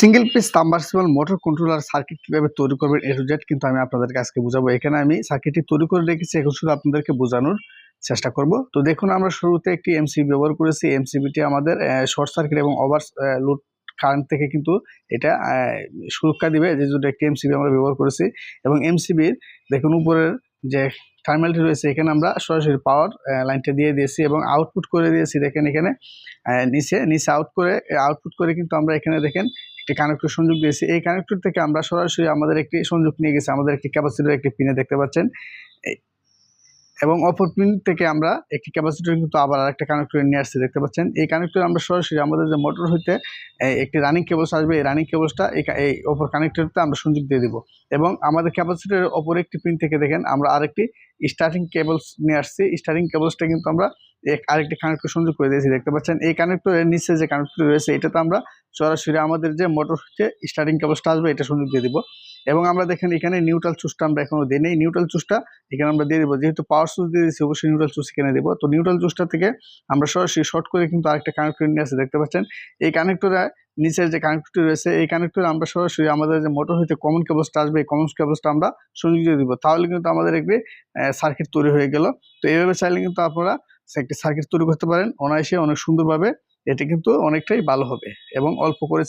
Single piece submersible motor controller circuit কীভাবে তৈরি করবেন এ টু জেড কিন্তু আমি আপনাদেরকে আজকে বোঝাবো। এখানে আমি সার্কিটটি তৈরি করে রেখেছি, এখন শুধু আপনাদেরকে বোঝানোর চেষ্টা করব। তো দেখুন, আমরা শুরুতে একটি এমসিবি ব্যবহার করেছি। এমসিবিটি আমাদের শর্ট সার্কিট এবং ওভার লোড কারেন্ট থেকে কিন্তু এটা সুরক্ষা দিবে। যে জন্য একটি এমসিবি আমরা ব্যবহার করেছি। এবং এমসিবির দেখুন, উপরের যে টার্মিনালটি রয়েছে, এখানে আমরা সরাসরি পাওয়ার লাইনটা দিয়ে দিয়েছি এবং আউটপুট করে দিয়েছি। দেখেন এখানে নিচে নিচে আউট করে আউটপুট করে কিন্তু আমরা এখানে দেখেন একটি কানেক্টর সংযোগ দিয়েছি। এই কানেক্টর থেকে আমরা সরাসরি আমাদের একটি সংযোগ নিয়ে গেছি, আমাদের একটি ক্যাপাসিটির একটি পিনে দেখতে পাচ্ছেন। এবং অপর পিন থেকে আমরা একটি ক্যাপাসিটর কিন্তু আবার আরেকটা কানেক্টর নিয়ে আসছি, দেখতে পাচ্ছেন? এই কানেক্টর আমরা সরাসরি আমাদের যে মোটর হইতে একটি রানিং কেবলস আসবে, এই রানিং কেবলসটা এই অপর কানেক্টরতে আমরা সংযোগ দিয়ে দিব। এবং আমাদের ক্যাপাসিটরের অপর একটি পিন থেকে দেখেন, আমরা আরেকটি স্টার্টিং কেবলস নিয়ে আসছি। স্টার্টিং কেবলসটা কিন্তু আমরা আরেকটি কানেক্টর সংযোগ করে দিয়েছি, দেখতে পাচ্ছেন? এই কানেক্টরের নিচে যে কানেক্টর রয়েছে, এটাতে আমরা সরাসরি আমাদের যে মোটর হচ্ছে স্টার্টিং কেবলসটা আসবে, এটা সংযোগ দিয়ে দিব। এবং আমরা দেখেন এখানে নিউট্রাল চুসটা আমরা এখনও দিই নেই। নিউট্রাল চুসটা এখানে আমরা দিয়ে দিব। যেহেতু পাওয়ার সুইচ দিয়ে দিচ্ছি অবশ্যই নিউট্রাল চুস এখানে দেবো। তো নিউট্রাল চুসটা থেকে আমরা সরাসরি শর্ট করে কিন্তু আরেকটা কানেক্টর নিয়ে আসছে দেখতে পাচ্ছেন? এই কানেক্টরে নিচের যে কানেক্টরটি রয়েছে, এই কানেক্টরে আমরা সরাসরি আমাদের যে মোটর হইতে কমন কেবলসটা আসবে, এই কমন কেবলসটা আমরা সংযোগ দিয়ে দিব। তাহলে কিন্তু আমাদের একটি সার্কিট তৈরি হয়ে গেল। তো এইভাবে চাইলে কিন্তু আপনারা একটি সার্কিট তৈরি করতে পারেন। অনায়াসে অনেক সুন্দরভাবে এটি কিন্তু অনেকটাই ভালো হবে এবং অল্প করে